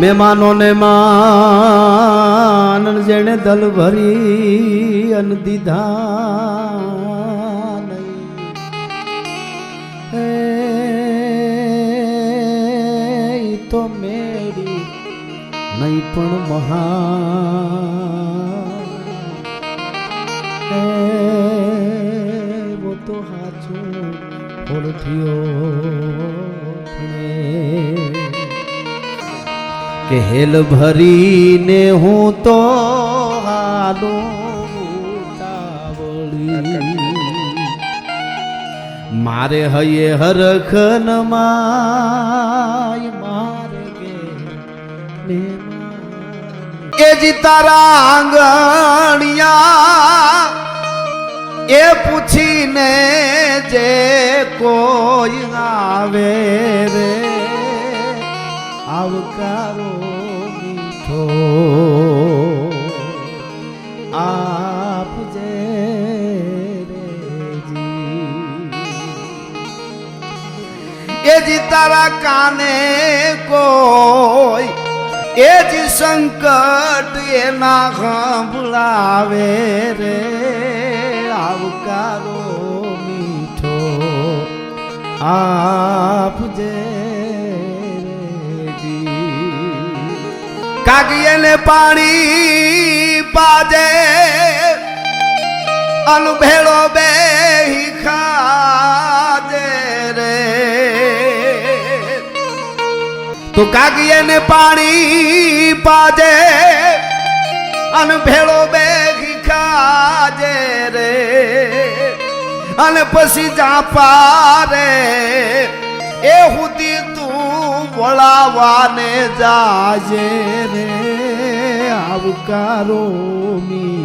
મહેમાનોને માન જેણે દલ ભરી અન દીધા તો મેળી નહીં પણ મહાન તો હાચું કે હેલ ભરીને હું તો હાલો મારે હયે હરખન માય મારે કે એ જી તારા આંગણિયા એ પૂછીને જે કોઈ આવે રે, આવકારો મીઠો આપજે રેજી. એ જી તારા કાને કોઈ, એ જી સંકટ એના સંભળાવે રે આવકારો મીઠો આપજે કાગીને પાણી પાજે, અનુભેળો બે ખાજે રે. તો કાગીને પાણી પાજે, અનભેળો બે ખાજે રે. અને પછી જા પારે. એ હુદી તું વળાવાને જાજે રે. આવકારો મીઠો